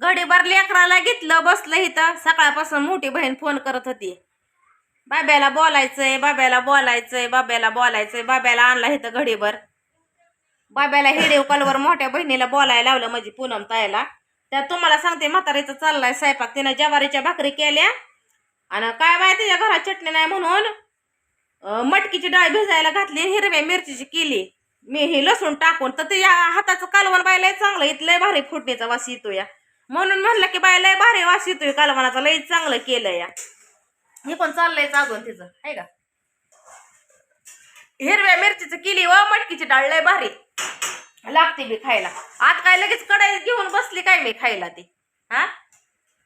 घडीभर लेकराला घेतलं बसलं इथं. सकाळपासून मोठी बहीण फोन करत होती. बाब्याला बोलायचंय बाब्याला बोलायचंय बाब्याला बोलायचंय बाब्याला आणला इथं घडीभर बाब्याला हिडीव कॉलवर मोठ्या बहिणीला बोलायला लावलं म्हणजे पूनम तायला त्या तुम्हाला सांगते म्हातारीचं चाललाय स्वयंपाक. तिनं ज्वारीच्या भाकरी केल्या. आणि काय बाय तिच्या घरात चटणी नाही म्हणून मटकीची डाळ भिजायला घातली हिरव्या मिरचीची केली. मी हे लसूण टाकून तर ते या हाताचं कालवण बायला चांगलं इथलंय भारी फुटणीचा वास येतो या म्हणून म्हणलं की बाय लय भारी वास येतोय कालवणाचा लय चांगलं केलं या. हे पण चाललंय अजून तिचं आहे का? हिरव्या मिरचीचं केली व मटकीची डाळ लय भारी लागते मी खायला. आज काय लगेच कडाई घेऊन बसली काय मी खायला ती? हा?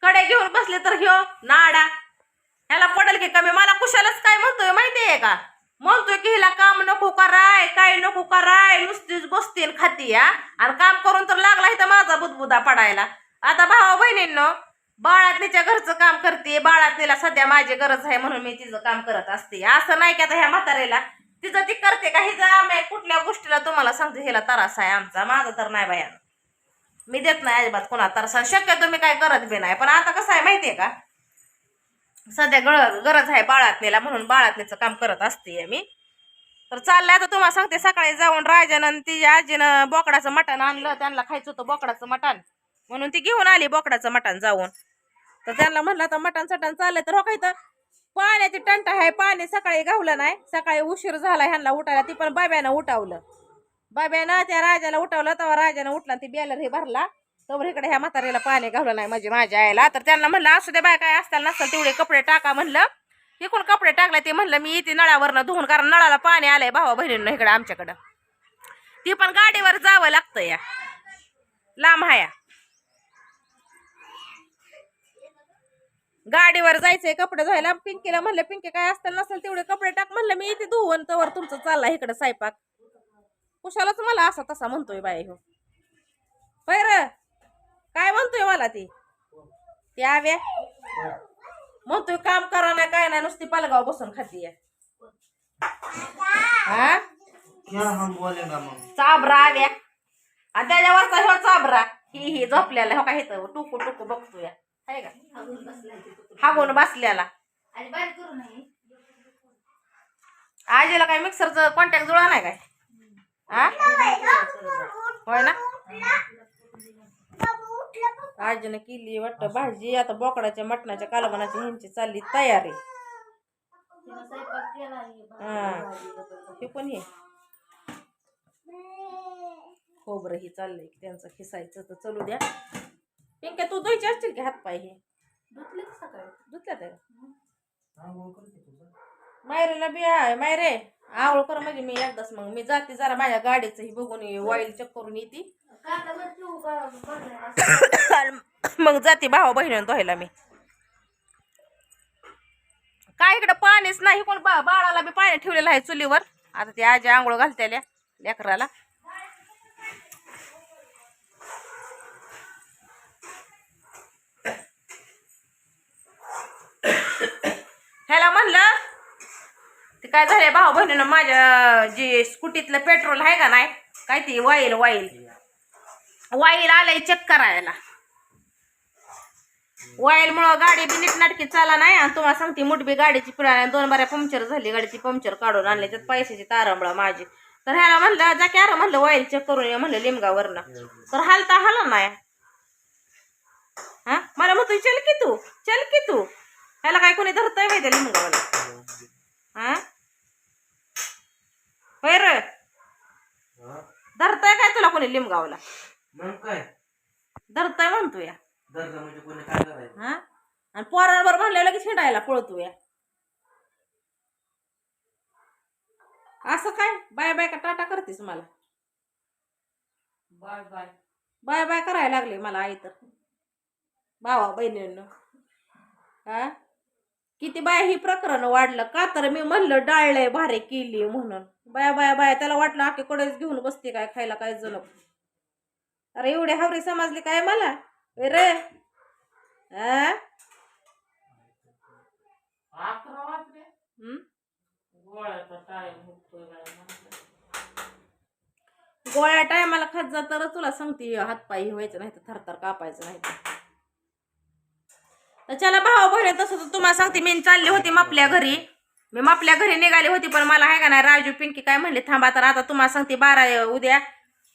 कढई घेऊन बसले तर ह्यो नाडा. ह्याला पडेल की कमी. मला कुशालच काय म्हणतोय माहितीये का? म्हणतोय की हिला काम नको कराय काय नको कराय नुसतीच बसतील खाती या आणि काम करून तर लागला इथं माझा बुदबुदा पडायला. आता भावा बहिणींनो बाळातनीच्या घरचं काम करते बाळातनीला सध्या माझी गरज आहे म्हणून मी तिचं काम करत असते. असं नाही की आता ह्या म्हाताऱ्याला? तिचं ती करते का? हिचं आम्ही कुठल्या गोष्टीला तुम्हाला सांगते हिला तरास आहे आमचा. माझा तर नाही बाया. मी देत नाही अजिबात कोणा तरास. शक्यतो मी काय करत बी नाही. पण आता कसं आहे माहितीये का? सध्या गरज गरज आहे बाळातनीला म्हणून बाळातनीचं काम करत असते मी. तर चाललंय आता तुम्हाला सांगते सकाळी जाऊन राजानं आणि तिच्या आजीनं बोकडाचं मटण आणलं. त्यांना खायचं होतं बोकडाचं मटण. म्हणून ती घेऊन आली बोकडाचं मटण जाऊन. तर त्यांना म्हणलं आता मटण सटण चाललंय तर हो काय तर पाण्याची टंट आहे पाणी सकाळी गावलं नाही सकाळी उशीर झाला ह्यांना उठायला ती पण बाब्यानं उठावलं. बाब्यानं त्या राजाला उठवलं तेव्हा राजानं उठला ती बेलर हे भरला. तोवर इकडे ह्या म्हातारीला पाणी घावलं नाही म्हणजे माझ्या आईला. तर त्यांना म्हणलं असू दे बाय काय असताना नसतं तेवढे कपडे टाका म्हणलं. इकडून कपडे टाकले ते म्हणलं मी इथे नळावरनं धुवून कारण नळाला पाणी आलंय भावा बहिणींना इकडं आमच्याकडं. ती पण गाडीवर जावं लागतं या. लांब हाया. गाडीवर जायचंय कपडे धुवायला. पिंकीला म्हणलं पिंकी काय असतं नसेल तेवढे कपडे टाक. म्हणलं मी इथे धुवून तवर तुमचं चाललाय इकडं स्वयंपाक. कुशालाच मला असा तसा म्हणतोय बाय हो. होय र. काय म्हणतोय मला ती? ती आव्या म्हणतोय काम करा नाही काय नाही नुसती पालगाव बसून खाती हा? क्या चाबरा आव्या आणि त्याच्यावरचा ह्यो चाबरा. ही ही झोपलेला हो का इथं टुकू टुकू बघतोय. आहे का? बाहेर करू नये. आजीला काय मिक्सरचं कॉन्टॅक्ट जुळा नाही काय? हा होय ना? आजीनं केली वाटतं भाजी. आता बोकडाच्या मटणाच्या कालवनाची ह्यांची चालली तयारी. हा. हे पण हे? खोबरं ही चाललंय. त्यांचं खिसायचं तर चलू द्या. पिंक्या तू धुयचे असतील की हातपाय हे? सकाळी? मायरेला बी आहे मायरे आवळ कर म्हणजे मी एकदाच मग. मी जाते जरा माझ्या गाडीचं ही बघून ऑइल चेक करून येते. कांदा वर ठेवू का बघणार मग जाते भावा बहिणीनं धुवायला मी. काय इकडं पाणीच नाही. कोण बा बाळाला बी पाणी ठेवलेलं आहे चुलीवर. आता ती आजी आंघोळ घालतेल्या लेकराला ह्याला म्हणलं ते काय झाले भाऊ बहिणीनं माझ्या जे स्कूटीतलं पेट्रोल आहे का नाही काय ते वाईल वाईल. वाईल आलंय चेक करायला. वाईल मुळे गाडी बी नीटनाटकी चाला नाही. आणि तुम्हाला सांगते मुठबी गाडीची पिळा दोन बाऱ्या पंक्चर झाली गाडीची पंक्चर काढून आणले. त्यात पैशाची तारंबळा माझी. तर ह्याला म्हणलं जा की म्हणलं वाईल चेक करून ये म्हणलं लिमगावरनं तर हालता हाला नाही. हा? मला म्हणतोय चल की तू चल की तू. ह्याला काय कोणी धरतय माहिती लिमगावाला हा होय रे हा? कोणी लिमगावला. मग काय? धरतंय म्हणतो या म्हणजे कोणी काय करायचं? हा? आणि पोरांवर म्हणलं लगेच हिंडायला पळतो या असं काय? बाय बाय का टाटा करतेस मला? Bye bye. बाय बाय करायला लागले मला आई तर. भावा बहिणींनो. हा? किती बाय ही प्रकरण वाढलं का? तर मी म्हणलं डाळलंय भारे केली म्हणून. बाय बाय बाय त्याला वाटलं आखे कडेच घेऊन बसते काय खायला काय जणक अरे एवढे हावरे समजले काय मला? रे. हा म्हणलं. गोळ्या टायमाला खात जा तर तुला सांगते हातपाय व्हायचं नाही तर थरथर कापायचं नाही तर. चला भाऊ बहिणी तसं तर तुम्हाला सांगते मी चालली होती मापल्या घरी. मी मापल्या घरी निघाली होती पण मला आहे का नाही राजू पिंकी काय म्हणले थांबा तर आता तुम्हाला सांगते बारा उद्या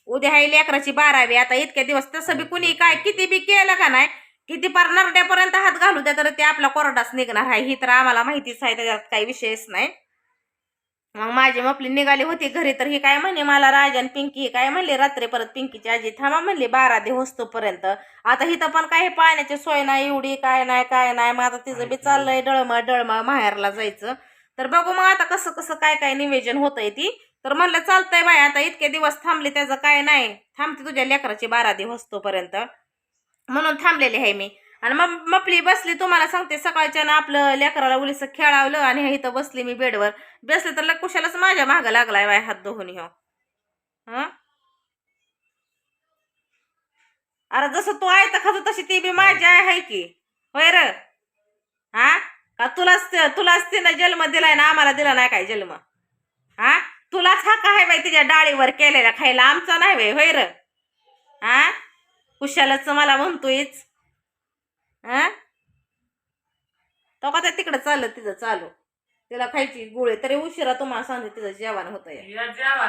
उद्या आहे लेकराची बारावी आता इतक्या दिवस तसं बी कुणी काय किती बी केलं का नाही किती पार नरड्यापर्यंत हात घालू द्या तर ते आपला कोरडाच निघणार आहे ही तर आम्हाला माहितीच आहे त्याच्यात काही विषयच नाही. मग माझी मपली निघाली होती घरी तर ही काय म्हणली मला राज आणि पिंकी ही काय म्हणली रात्री परत पिंकीची आजी थांबा म्हणली बारा दिवस तोपर्यंत आता हिथं पण काही पाण्याची सोय नाही एवढी काय नाही काय नाही मग आता तिचं बी चाललंय डळमळ डळमळ माहेरला जायचं. तर बघू मग आता कसं कसं काय काय निवेदन होतंय ती. तर म्हणलं चालतंय बाय आता इतके दिवस थांबले त्याचं काय नाही. थांबते तुझ्या लेकराची बारा दिवस तोपर्यंत. म्हणून थांबलेली आहे मी. आणि मग मपली बसली तुम्हाला सांगते सकाळच्यानं आपलं लेकराला उलीस खेळावलं आणि इथं बसली मी बेडवर. बसले तर लग कुशालाच माझ्या मागं लागलाय बाय हात धुवून ह्यो. हां? अरे जसं तू आहे तर खातो तशी ती बी माझी आहे की. होय र? हा का तुलाच तुलाच तिनं जन्म दिलाय ना आम्हाला दिला नाही काय जन्म? हा? तुलाच हा काय बाई तिच्या डाळीवर केलेला खायला आमचा नाही बाई होय र? हा? कुशालाच मला म्हणतोयच. हा? तो का तिकडं चाललं तिचं चालू. तिला खायची गोळी तरी उशिरा तुम्हाला सांगते तिचं जेवण होत या. जेवा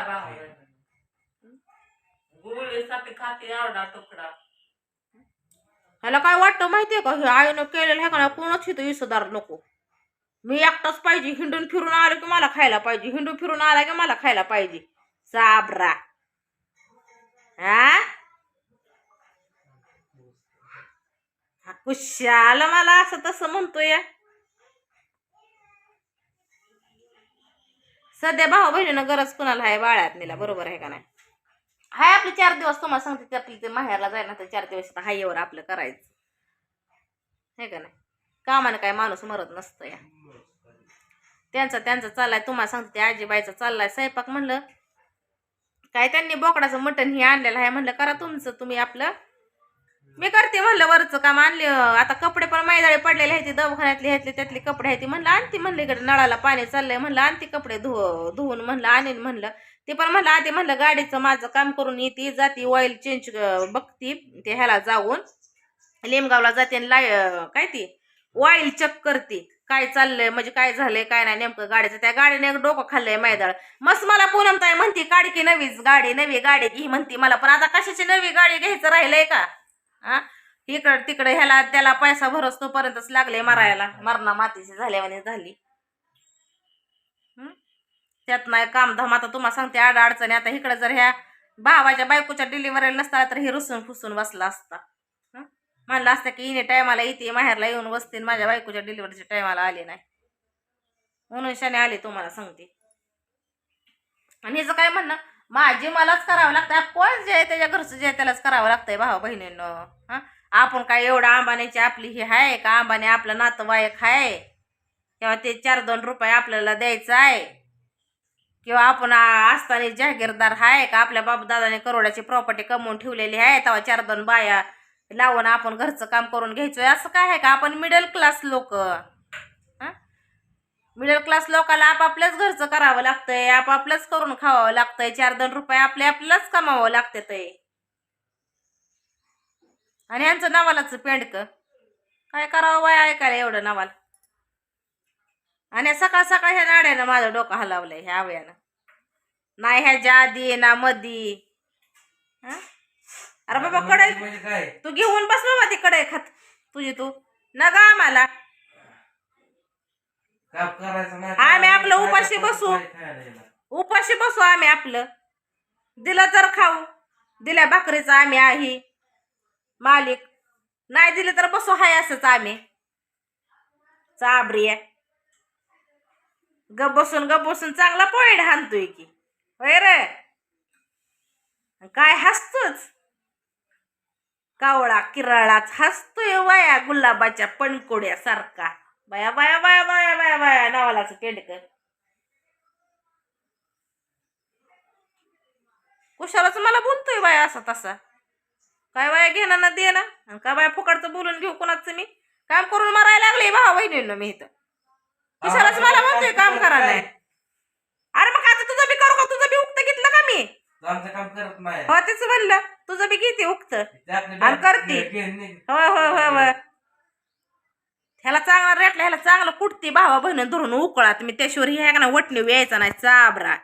खाते आवडा तुकडा. ह्याला काय वाटतं माहितीये का? हे आईनं केलेलं आहे का ना कोणच इथं इसदार नको. मी एकटाच पाहिजे. हिंडून फिरून आलो की मला खायला पाहिजे. हिंडून फिरून आला की मला खायला पाहिजे. साबरा. हा कुशाल मला असं तसं म्हणतोय. सध्या भाऊ बहिणीनं गरज कुणाला आहे? बाळ्यात नेला बरोबर आहे का नाही? हाय आपले चार दिवस तुम्हाला सांगते ते आपली ते माहेरला जायला तर चार दिवस आता हायवर आपलं करायचं. हे का नाही? कामानं काय माणूस मरत नसतं या. त्यांचा त्यांचा चाललाय तुम्हाला सांगते ते आजीबाईचा चाललाय. स्वयंपाक म्हणलं काय त्यांनी बोकडाचं मटण हे आणलेलं आहे म्हणलं करा तुमचं तुम्ही आपलं. मी करते म्हणलं वरचं काम आणले आता कपडे पण मैदाळे पडलेले आहेत दवाखान्यातले ह्यातले त्यातले कपडे आहेत म्हणलं आणते म्हणलं इकडे नळाला पाणी चाललंय म्हणलं आणते कपडे धु धुवून म्हणलं आणेन म्हणलं. ते पण म्हणलं आधी म्हणलं गाडीचं माझं काम करून येते जाते ऑइल चेंज बघती ते ह्याला जाऊन. लेमगावला जाते आणि लाय काय ती ऑइल चेक करते. काय चाललंय म्हणजे काय झालंय काय नाही नेमकं गाडीचं. त्या गाडीने एक डोकं खाल्लंय मैदाळ. मस्त मला पूनम ताई म्हणते काढ की नवीच गाडी नवी गाडी घे म्हणते मला. पण आता कशाची नवी गाडी घ्यायचं राहिलंय का? हा इकडं तिकडं ह्याला त्याला पैसा भरस तोपर्यंतच लागले मारायला. मरणा मातीची झाल्यावानी झाली. त्यात नाही कामधाम आता तुम्हाला सांगते आड अडचणी आता इकडे जर ह्या भावाच्या बायकोच्या डिलिव्हरीला नसता तर हे रुसून फुसून बसला असता. हं? म्हणलं असतं की हिने टायमाला येते माहेरला येऊन बसते माझ्या बायकोच्या डिलिव्हरीच्या टायमाला आले नाही. म्हणून शाने आले तुम्हाला सांगते. आणि हिचं काय म्हणणं? माझी मलाच करावं लागतं कोण जे आहे त्याच्या घरचं जे आहे त्यालाच करावं लागतंय भाऊ बहिणीनं. हा? आपण काय एवढं आंबाण्याची आपली ही आहे का? आंबाने आपलं नातवायक आहे किंवा ते चार दोन रुपये आपल्याला द्यायचं आहे? किंवा आपण असताना जहागीरदार आहे का? आपल्या बापदादाने करोडाची प्रॉपर्टी कमवून ठेवलेली आहे तेव्हा चार दोन बाया लावून आपण घरचं काम करून घ्यायचोय. असं काय आहे का? आपण मिडल क्लास लोक. मिडल क्लास लोकाला आपापल्याच घरचं करावं लागतंय आपापलंच करून खावावं लागतंय. चार दोन रुपये आपले आपल्यालाच कमावं लागते ते. आणि यांचं नावालाच पेंडक. काय करावं बाय ऐकायला एवढं नावाला? आणि सकाळ सकाळ ह्या नाड्यानं माझं डोकं हलवलंय ह्या आवयानं नाही ह्याच्या आधी ना मधी. हं? अरे बाबा कडे म्हणजे काय? तू घेऊन बस बाबा ती कडे खात. तुझी तू. न गा आम्हाला. काम करायचं नाही आम्ही आपलं उपाशी बसू. काय खायला येणार? उपाशी बसू आम्ही आपलं. दिलं तर खाऊ. दिल्या भाकरीचं आम्ही आहे. मालिक. नाही दिले तर बसू हाय असंच आम्ही. चाबरी गप बसून गप बसून चांगला पोईड हाणतोय की. होय रे. काय हसतोच? कावळा किराळाच हसतोय वया गुलाबाच्या पणकोड्यासारखा. बाया बाया बाया बाया बाया बाया नावालाच पेंडक कुशालाच मला बोलतोय बाया असा तसा. काय बाया घेणार ना दे ना आणि काय बाया फुकटचं बोलून घेऊ कोणाचं मी? काम करून मारायला लागले भावा बहिणींना मी इथं. कुशालाच मला म्हणतोय काम करा नाही. अरे मग आता तुझं बी करू का? तुझं बी उक्त घेतलं का मी? आमचं काम करत नाही. हो तेच म्हणलं. तुझं बी घेते उक्त. आणि करते. होय होय होय होय म्हटलं ह्याला चांगलं कुटती भावा बहिणीनं धरून उकळा तुम्ही त्याशिवाय ह्या ना वटणी यायचा नाही. चाबरा